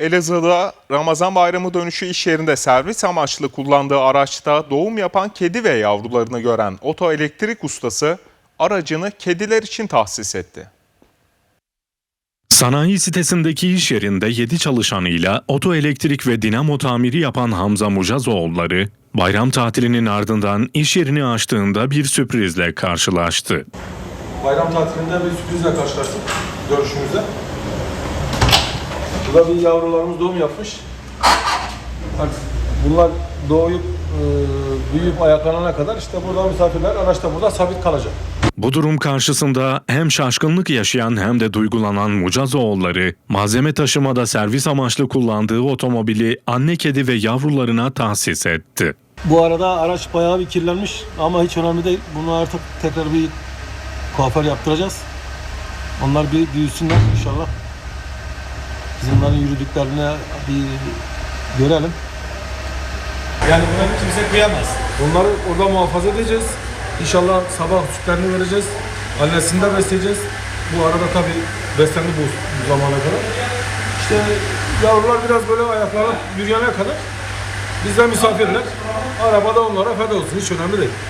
Elazığ'da Ramazan bayramı dönüşü iş yerinde servis amaçlı kullandığı araçta doğum yapan kedi ve yavrularını gören otoelektrik ustası aracını kediler için tahsis etti. Sanayi sitesindeki iş yerinde 7 çalışanıyla otoelektrik ve dinamo tamiri yapan Hamza Mucazoğulları, bayram tatilinin ardından iş yerini açtığında bir sürprizle karşılaştı. Bayram tatilinde bir sürprizle karşılaştık dönüşümüzde. Burada bir yavrularımız doğum yapmış. Bunlar doğuyup e, büyüyüp ayaklanana kadar işte burada misafirler araçta burada sabit kalacak. Bu durum karşısında hem şaşkınlık yaşayan hem de duygulanan Mucazoğulları, malzeme taşımada servis amaçlı kullandığı otomobili anne kedi ve yavrularına tahsis etti. Bu arada araç bayağı bir kirlenmiş ama hiç önemli değil. Bunu artık tekrar bir kuaför yaptıracağız. Onlar bir büyüsünler inşallah. Biz onların yürüdüklerini bir görelim. Yani buna kimse kıyamaz. Onları orada muhafaza edeceğiz. İnşallah sabah sütlerini vereceğiz. Annesini de besleyeceğiz. Bu arada tabii beslendi bu, bu zamana kadar. İşte yavrular biraz böyle ayaklanıp yürüyene kadar bizden misafirler. Arabada onlara feda olsun. Hiç önemli değil.